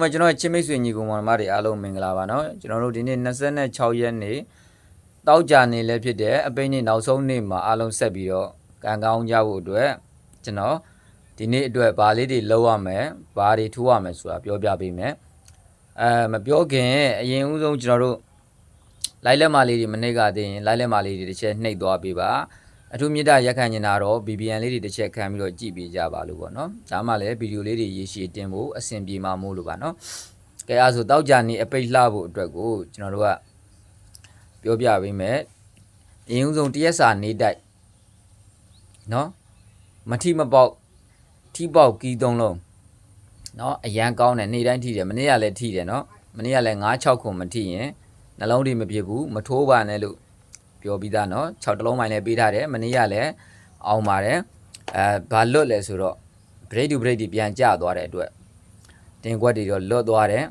မကျွန်တော်ချင်းမိတ်ဆွေညီကောင်မတွေအားလုံးမင်္ဂလာပါနော်ကျွန်တော်တို့ဒီနေ့26ရက်နေ့တောက်ကြနေလည်းဖြစ်တယ်အပိန်းနေ့နောက်ဆုံးနေ့မှာအားလုံးဆက်ပြီးတော့ကံကောင်းကြဖို့အတွက်ကျွန်တော်ဒီနေ့အတွက်ဘာလေးတွေလုပ်ရမယ်ဘာတွေထိုးရမယ်ဆိုတာပြောပြပေးမယ်အဲမပြောခင်အရင်ဦးဆုံးကျွန်တော်တို့လိုက်လက်မလေးတွေမနေ့ကတည်းရင်လိုက်လက်မလေးတွေတစ်ချက်နှိပ်သွားပေးပါ အထူးမြတ်ရက်ခံနေတာတော့ BBN လေးတွေတစ်ချက်ခံပြီးတော့ကြည့်ပေးကြပါလို့ပေါ့နော်ဒါမှလည်းဗီဒီယိုလေးတွေရေရှည်တင်ဖို့အဆင်ပြေမှာမို့လို့ပါနော်ကဲအားဆိုတောက်ကြနေအပိတ်လှဖို့အတွက်ကိုကျွန်တော်တို့ကပြောပြပေးမယ်အရင်ဆုံးတရက်စာနေတိုက်နော်မထိမပေါက်ထိပေါက်ကြီးသုံးလုံးနော်အရန်ကောင်းတယ်နေတိုင်းထိတယ်မနေ့ကလည်းထိတယ်နော်မနေ့ကလည်း9 6ခုမထိရင်နှလုံးတွေမပြစ်ဘူးမထိုးပါနဲ့လို့ ပြောပြီးသားနော်6တလုံးပိုင်းလည်းပေးထားတယ်မနေ့ကလည်းအောင်ပါတယ်အဲဘာလွတ်လဲဆိုတော့ break to break တွေပြန်ကျသွားတဲ့အတွက်တင်ကွက်တွေတော့လွတ်သွားတယ်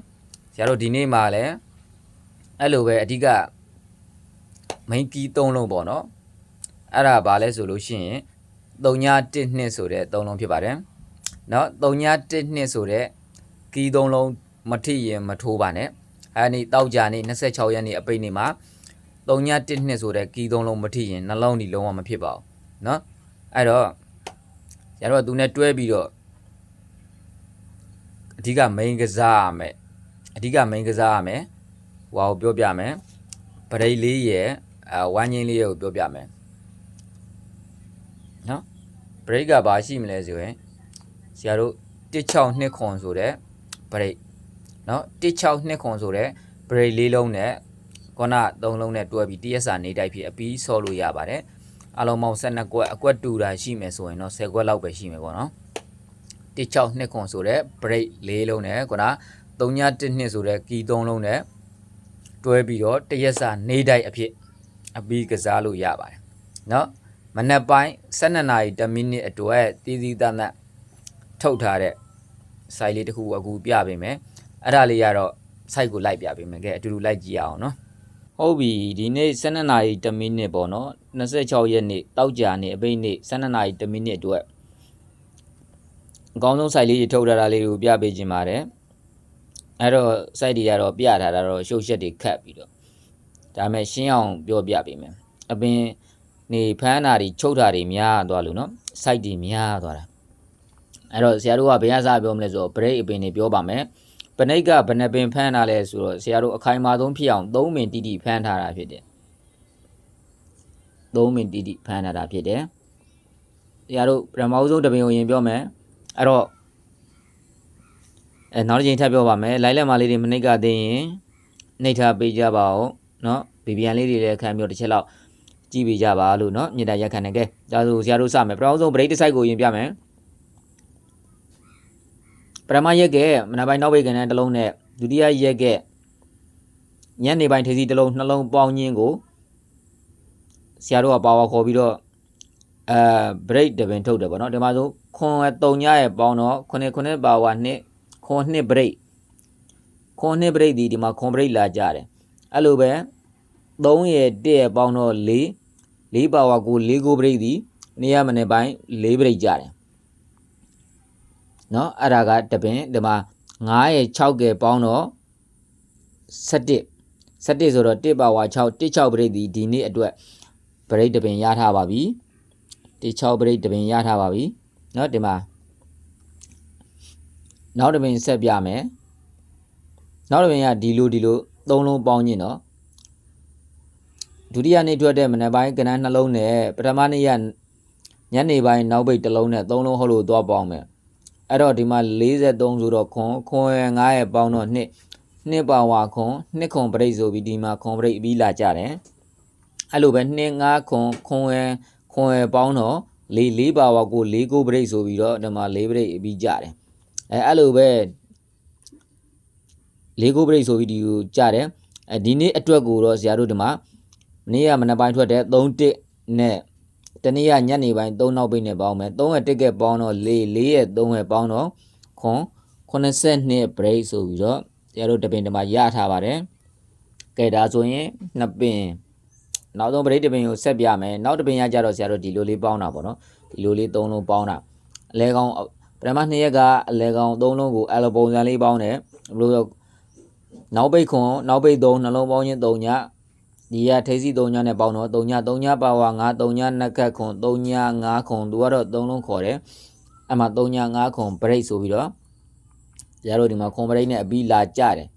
ဆရာတို့ဒီနေ့မှလည်းအဲ့လိုပဲအဓိက main key 3လုံးပေါ့နော်အဲ့ဒါဘာလဲဆိုလို့ရှိရင်3ည1နှစ်ဆိုတဲ့3လုံးဖြစ်ပါတယ်နော်3ည1နှစ်ဆိုတဲ့ key 3လုံးမထိရင်မထိုးပါနဲ့အဲ့ဒီတောက်ကြနေ26ရက်နေ့အပိတ်နေ့မှာ 3912ဆိုတဲ့ key ၃လုံးမထိရင်နှလုံးဒီလုံးဝမဖြစ်ပါဘူးเนาะအဲ့တော့ဆရာတို့ကသူနဲ့တွဲပြီးတော့ အဓိက main ကစားရမယ်အဓိက main ကစားရမယ်ဟိုဟာကိုပြောပြမယ်ပရိတ်လေးရဲ့အဲဝမ်းချင်းလေးရဲ့ကိုပြောပြမယ်နော်ပရိတ်ကဘာရှိမလဲဆိုရင်ဆရာတို့162ခွန်ဆိုတဲ့ပရိတ်နော်162ခွန်ဆိုတဲ့ပရိတ်လေးလုံးနဲ့ ခုနသုံးလုံးနဲ့တွဲပြီးတရက်စာနေတိုက်ဖြစ်အပြီးဆော့လို့ရပါတယ်အလုံးပေါင်း12ကွက်အကွက်တူတာရှိမယ်ဆိုရင်တော့10ကွက်လောက်ပဲရှိမယ်ပေါ့နော်16နှစ်ခွန်ဆိုတဲ့ break ၄လုံးနဲ့ခုန3ည1နှစ်ဆိုတဲ့ကီ3လုံးနဲ့တွဲပြီးတော့တရက်စာနေတိုက်အဖြစ်အပြီးကစားလို့ရပါတယ်နော်မနက်ပိုင်း12နာရီ10မိနစ်အတွက်တည်တည်တတ်တတ်ထုတ်ထားတဲ့စိုက်လေးတစ်ခုအခုပြပေးမယ်အဲ့ဒါလေးကတော့ site ကိုလိုက်ပြပေးမယ်ကဲအတူတူလိုက်ကြည့်ရအောင်နော် ဟုတ်ပြီဒီနေ့12နာရီ1မိနစ်ပေါ့နော်26ရက်နေ့တောက်ကြနေ့အပိတ်နေ့12နာရီ1မိနစ်အတွက်အကောင်းဆုံး site လေးတွေထုတ်ထားတာလေးကိုပြပေးခြင်းပါတယ်အဲ့တော့ site တွေကတော့ပြထားတာတော့ရှုပ်ရှက်တွေခတ်ပြီးတော့ဒါမဲ့ရှင်းအောင်ပြောပြပေးမယ်အပင်နေဖမ်းတာတွေချုပ်တာတွေများသွားလို့နော် site တွေများသွားတာအဲ့တော့ဆရာတို့ကဘယ်ကစပြောမလဲဆိုတော့ break အပင်တွေပြောပါမယ် ပနိတ်ကဘယ်နှပင်ဖမ်းတာလဲဆိုတော့ဆရာတို့အခိုင်အမာဆုံးဖြစ်အောင်3ပင်တိတိဖမ်းထားတာဖြစ်တယ်3ပင်တိတိဖမ်းထားတာဖြစ်တယ်ဆရာတို့ပထမဆုံးတစ်ပင်ကိုရင်ပြောမယ် အဲ့တော့အဲနောက်တစ်ချိန်ထပ်ပြောပါမယ်လိုက်လက်မလေးတွေမနှိပ်ကသေးရင်နှိပ်ထားပေးကြပါဦးเนาะဘီဘီယန်လေးတွေလည်းခံပြီးတော့တစ်ချက်လောက်ကြည့်ပေးကြပါလို့เนาะမြေတားရက်ခံနေကဲဒါဆိုဆရာတို့စမယ်ပထမဆုံး break တစ် site ကိုရင်ပြမယ် ပထမရက်ကမနက်ပိုင်းနောက်ဘိတ်ကနေတစ်လုံးနဲ့ဒုတိယရက်ကညနေပိုင်းထေစီတစ်လုံးနှလုံးပေါင်းခြင်းကိုဆရာတို့ကပါဝါခေါ်ပြီးတော့အဲ break တပင်ထုတ်တယ်ပေါ့နော်ဒီမှာဆိုခွန်3ညရဲ့ပေါင်းတော့9 9ပါဝါ2ခွန်2 break ခွန်2 break ဒီဒီမှာခွန် break လာကြတယ်အဲ့လိုပဲ3ရဲ့1ရဲ့ပေါင်းတော့4 4ပါဝါကို4ကို break ဒီနေရမနေ့ပိုင်း4 break ကြတယ် နော်အဲ့ဒါကတပင်ဒီမှာ9ရဲ့6ကပေါင်းတော့17 17ဆိုတော့1ပါဝါ6 1 6 break ဒီဒီနေ့အတွက် break တပင်ရထားပါပြီဒီ6ပရိတ်တပင်ရထားပါပြီเนาะဒီမှာနောက်တပင်ဆက်ပြမယ်နောက်တပင်ကဒီလိုဒီလိုသုံးလုံးပေါင်းခြင်းเนาะဒုတိယနေ့ထွက်တဲ့မနက်ပိုင်းကနန်းနှလုံးနဲ့ပထမနေ့ကညနေပိုင်းနောက်ပိတ်တစ်လုံးနဲ့သုံးလုံးဟုတ်လို့သွားပေါင်းမယ် အဲ့တော့ဒီမှာ43ဆိုတော့ခွန်ခွန်ရ9ရဲ့ပေါင်းတော့2နှစ်ပါဝါခွန်နှစ်ခွန်ပရိတ်ဆိုပြီးဒီမှာခွန်ပရိတ်ပြီးလာကြတယ်အဲ့လိုပဲ2 5ခွန်ခွန်ရခွန်ရပေါင်းတော့၄၄ပါဝါကို၄ကိုဘရိတ်ဆိုပြီးတော့ဒီမှာ၄ဘရိတ်ပြီးကြတယ်အဲအဲ့လိုပဲ၄ကိုဘရိတ်ဆိုပြီးဒီကိုကြတယ်အဲဒီနေ့အတွက်ကိုတော့ဆရာတို့ဒီမှာမနေ့ကမနက်ပိုင်းထွက်တဲ့3တစ်နဲ့ တနေ့ကညနေပိုင်း3နောက်ပိတ်နဲ့ပေါင်းမယ်3ရဲ့တစ်ကက်ပေါင်းတော့4 4ရဲ့3ရဲ့ပေါင်းတော့ခွန်82 break ဆိုပြီးတော့ဆရာတို့တပင်ဒီမှာရထားပါတယ်ကဲဒါဆိုရင်နှစ်ပင်နောက်ဆုံးပရိတ်တပင်ကိုဆက်ပြမယ်နောက်တပင်ရကြတော့ဆရာတို့ဒီလိုလေးပေါင်းတာပေါ့နော်ဒီလိုလေးသုံးလုံးပေါင်းတာအလဲကောင်ပထမနှစ်ရက်ကအလဲကောင်သုံးလုံးကိုအလပုံစံလေးပေါင်းတယ်ဘယ်လိုလဲနောက်ပိတ်ခွန်နောက်ပိတ်3နှလုံးပေါင်းချင်း3ည ဒီကထိစီ3ညနဲ့ပေါင်းတော့3ည3ညပါဝါ9 3ညနှစ်ခတ်ခွန်3ည9ခွန်သူကတော့3လုံးခေါ်တယ်အဲ့မှာ3ည9ခွန် break ဆိုပြီးတော့ကျတို့ဒီမှာခွန် break နဲ့အပြီးလာကြတယ်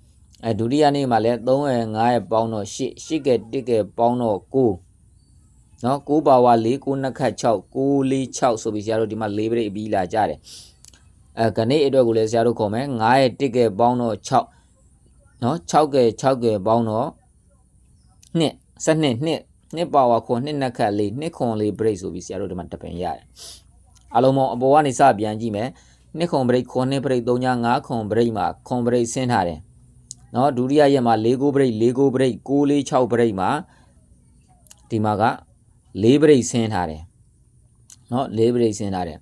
အဲဒုတိယနေ့မှာလည်း3ရယ်9ရယ်ပေါင်းတော့8 8ကဲ1ကဲပေါင်းတော့9နော်9ပါဝါ4 9နှစ်ခတ်6 9 4 6ဆိုပြီးဆရာတို့ဒီမှာ4 break အပြီးလာကြတယ်အဲခဏိအတွက်ကိုလည်းဆရာတို့ခေါ်မယ်9ရယ်1ကဲပေါင်းတော့6နော်6ကဲ6ကဲပေါင်းတော့ နှစ်12နှစ်နှစ်ပါဝါခွန်နှစ်နှစ်ခတ်လေးနှစ်ခွန်လေး break ဆိုပြီးဆရာတို့ဒီမှာတပင်ရတယ်အလုံးပေါင်းအပေါ်ကနေစပြန်ကြည့်မယ်နှစ်ခွန် break ခွန်နှစ် break 3ည5ခွန် break မှာခွန် break ဆင်းထားတယ်နော်ဒုတိယရက်မှာ4 break 4 break 6 4 6 break မှာဒီမှာက4 break ဆင်းထားတယ်နော်4 break ဆင်းထားတယ်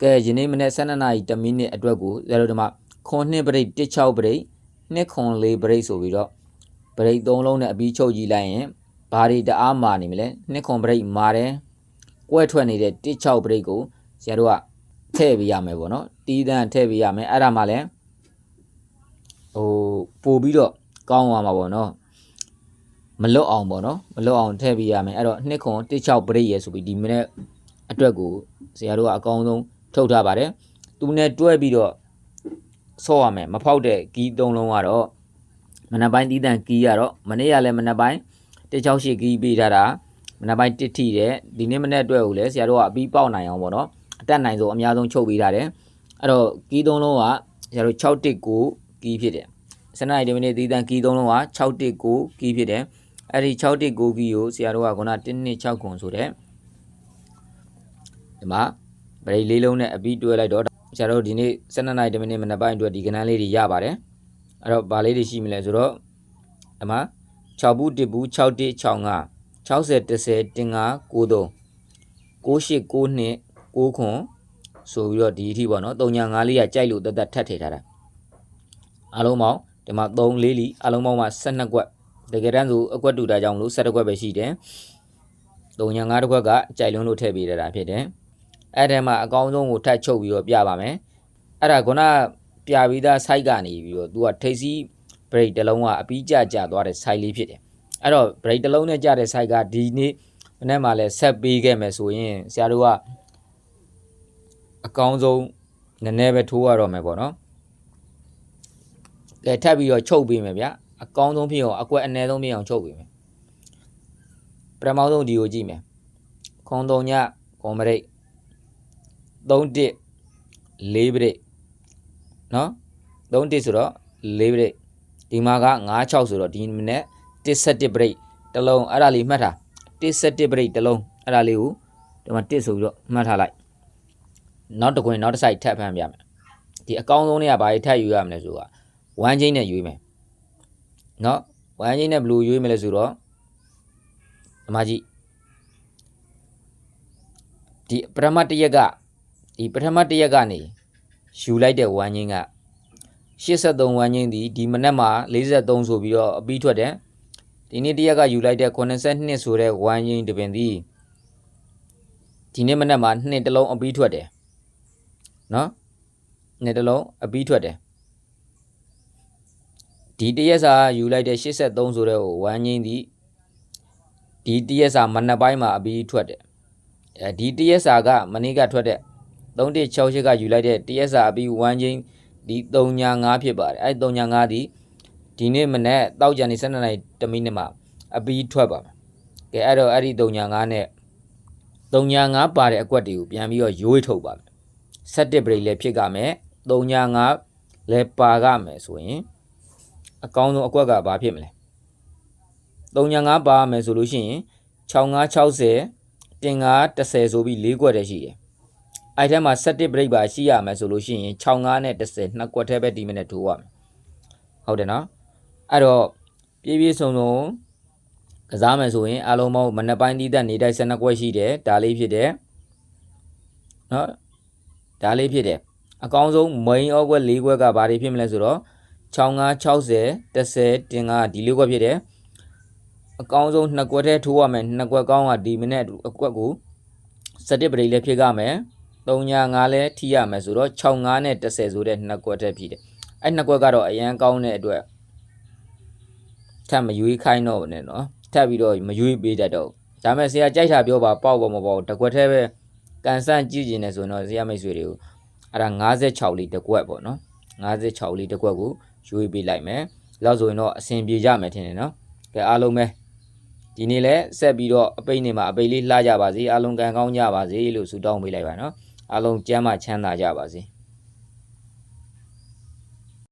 ကဲယနေ့မနေ့12နာရီ1မိနစ်အတွက်ကိုဆရာတို့ဒီမှာခွန်နှစ် break 16 break နှစ်ခွန်4 break ဆိုပြီးတော့ break 3လုံးနဲ့အပြီးချုပ်ကြည့်လိုက်ရင်ဘာတွေတအားမာနေမလဲနှစ်ခွန် break မာတယ်ကွဲထွက်နေတဲ့16 break ကိုဆရာတို့ကထည့်ပေးရမယ်ပေါ့နော်တီးတန်းထည့်ပေးရမယ်အဲ့ဒါမှလည်းဟိုပို့ပြီးတော့ကောင်းသွားမှာပေါ့နော်မလွတ်အောင်ပေါ့နော်မလွတ်အောင်ထည့်ပေးရမယ်အဲ့တော့နှစ်ခွန်16 break ရယ်ဆိုပြီးဒီမိနစ်အတွက်ကိုဆရာတို့ကအကောင်းဆုံးထုတ်ထားပါတယ်သူနဲ့တွဲပြီးတော့ဆော့ရမယ်မဖောက်တဲ့ကီးသုံးလုံးကတော့ မနက်ပိုင်းတီးတန်းကီးရတော့မနေ့ကလည်းမနက်ပိုင်း168ကီးပေးထားတာမနက်ပိုင်းတစ်ထိတဲ့ဒီနေ့မနေ့အတွက်ကိုလည်းဆရာတို့ကအပြီးပေါက်နိုင်အောင်ပေါ့နော်အတက်နိုင်ဆုံးအများဆုံးချုပ်ပေးထားတယ်အဲ့တော့ကီးသုံးလုံးကဆရာတို့619ကီးဖြစ်တယ်စနေဒီမိနစ်တီးတန်းကီးသုံးလုံးက619ကီးဖြစ်တယ်အဲ့ဒီ619ကီးကိုဆရာတို့ကခုန126ခွန်ဆိုတဲ့ဒီမှာဗရိတ်လေးလုံးနဲ့အပြီးတွဲလိုက်တော့ဆရာတို့ဒီနေ့12နိုင်10မိနစ်မနက်ပိုင်းအတွက်ဒီကဏ္ဍလေးတွေရပါတယ် အဲ့တော့ဗာလေးတွေရှိမလဲဆိုတော့ဒီမှာ6ဘူး1ဘူး6 1 65 60 10 15 93 98 92 6ခွန်ဆိုပြီးတော့ဒီအထိပေါ့နော်3ညာ5လေးကကြိုက်လို့တက်တက်ထပ်ထည့်ထားတာအားလုံးပေါင်းဒီမှာ3လေးလီအားလုံးပေါင်းမှာ12ကွက်တကယ်တမ်းဆိုအကွက်တူတာကြောင့်မလို့7ကွက်ပဲရှိတယ်3ညာ5တစ်ခွက်ကကြိုက်လုံးလို့ထည့်ပေးရတာဖြစ်တယ်အဲ့ထဲမှာအကောင်းဆုံးကိုထပ်ချုပ်ပြီးတော့ပြပါမယ်အဲ့ဒါခုန ပြပြီးသား site ကနေပြီးတော့ तू ကထိပ်စီး break တစ်လုံးကအပြီးကျကျသွားတဲ့ site လေးဖြစ်တယ်အဲ့တော့ break တစ်လုံးနဲ့ကျတဲ့ site ကဒီနေ့မနေ့မှလည်းဆက်ပေးခဲ့မယ်ဆိုရင်ဆရာတို့ကအကောင်းဆုံးနည်းနည်းပဲထိုးရတော့မယ်ပေါ့နော်ကဲထပ်ပြီးတော့ချုပ်ပေးမယ်ဗျအကောင်းဆုံးဖြစ်အောင်အကွက်အနည်းဆုံးဖြစ်အောင်ချုပ်ပေးမယ်ပထမဆုံးဒီကိုကြည့်မယ်ခွန်တုံညခွန်မရိတ်3တစ်4ပရိတ် နော်3တစ်ဆိုတော့4ပရိတ်ဒီမှာက96ဆိုတော့ဒီမနေ့17ပရိတ်တစ်လုံးအဲ့ဒါလေးမှတ်ထား17ပရိတ်တစ်လုံးအဲ့ဒါလေးကိုဒီမှာ1ဆိုပြီးတော့မှတ်ထားလိုက်နောက်တစ်ခွင်နောက်တစ်ဆိုင်ထပ်ဖမ်းပြမယ်ဒီအကောင်းဆုံးတွေကဘာတွေထပ်ယူရမလဲဆိုတာဝမ်းချင်းနဲ့ယူမယ်နော်ဝမ်းချင်းနဲ့ဘယ်လိုယူမလဲဆိုတော့ဒီမှာကြည့်ဒီပထမတစ်ရက်ကဒီပထမတစ်ရက်ကနေ ယူလိုက်တဲ့ဝမ်းချင်းက83ဝမ်းချင်းဒီဒီမနက်မှာ43ဆိုပြီးတော့အပြီးထွက်တယ်ဒီနေ့တစ်ရက်ကယူလိုက်တဲ့82ဆိုတဲ့ဝမ်းချင်းတပင်သည်ဒီနေ့မနက်မှာနှစ်တလုံးအပြီးထွက်တယ်နော်နှစ်တလုံးအပြီးထွက်တယ်ဒီတရက်စာယူလိုက်တဲ့83ဆိုတဲ့ဝမ်းချင်းသည်ဒီတရက်စာမနက်ပိုင်းမှာအပြီးထွက်တယ်အဲဒီတရက်စာကမနေ့ကထွက်တဲ့ 3168ကယူလိုက်တဲ့ TSR အပြီး1ချင်းဒီ3ညာ5ဖြစ်ပါတယ်အဲ3ညာ5ဒီဒီနေ့မနေ့တောက်ကြံနေ12နိုင်တမိနစ်မှာအပြီးထွက်ပါမယ်ကဲအဲ့တော့အဲ့ဒီ3ညာ5နဲ့3ညာ5ပါတဲ့အကွက်တွေကိုပြန်ပြီးတော့ရိုးထုတ်ပါမယ်7 break လည်းဖြစ်ကြမယ်3ညာ5လည်းပါကြမယ်ဆိုရင်အကောင်းဆုံးအကွက်ကဘာဖြစ်မလဲ3ညာ5ပါမယ်ဆိုလို့ရှိရင်65 60တင်5 10ဆိုပြီး၄ကွက်တည်းရှိတယ် အဲ့ထဲမှာ7 break ပါရှိရမယ်ဆိုလို့ရှိရင်65နဲ့10နှစ်ကွက်ထဲပဲဒီမိနစ်ထိုးရမယ်ဟုတ်တယ်နော်အဲ့တော့ပြေးပြေးဆုံဆုံကစားမယ်ဆိုရင်အလုံးပေါင်းမနက်ပိုင်းတီးသက်နေတိုင်း12ကွက်ရှိတယ်ဒါလေးဖြစ်တယ်နော်ဒါလေးဖြစ်တယ်အကောင်းဆုံး main အောက်ကွက်၄ကွက်ကဘာတွေဖြစ်မလဲဆိုတော့65 60 10တင်ကဒီလေးကွက်ဖြစ်တယ်အကောင်းဆုံးနှစ်ကွက်ထဲထိုးရမယ်နှစ်ကွက်ကောင်းကဒီမိနစ်အကွက်ကို7 break လည်းဖြစ်ကြမယ် 3ညာ5လဲထိရမယ်ဆိုတော့65နဲ့10ဆိုတဲ့နှစ်ကွက်ထက်ဖြစ်တယ်အဲ့နှစ်ကွက်ကတော့အရန်ကောင်းတဲ့အတွက်ထပ်မရွေးခိုင်းတော့ဘူးနဲ့နော်ထပ်ပြီးတော့မရွေးပေးတတ်တော့ဘူးဒါပေမဲ့ဆရာကြိုက်တာပြောပါပေါက်ပေါ်မပေါက်တစ်ကွက်တည်းပဲကန်ဆန့်ကြည့်ကျင်နေဆိုရင်တော့ဆရာမိတ်ဆွေတွေကိုအဲ့ဒါ56လေးတစ်ကွက်ပေါ့နော်56လေးတစ်ကွက်ကိုရွေးပေးလိုက်မယ်လောက်ဆိုရင်တော့အဆင်ပြေကြမယ်ထင်တယ်နော်ကဲအားလုံးပဲဒီနေ့လဲဆက်ပြီးတော့အပိတ်နေမှာအပိတ်လေးလှကြပါစေအားလုံးကံကောင်းကြပါစေလို့ဆုတောင်းပေးလိုက်ပါနော် အားလုံးကျမ်းမာချမ်းသာကြပါစေ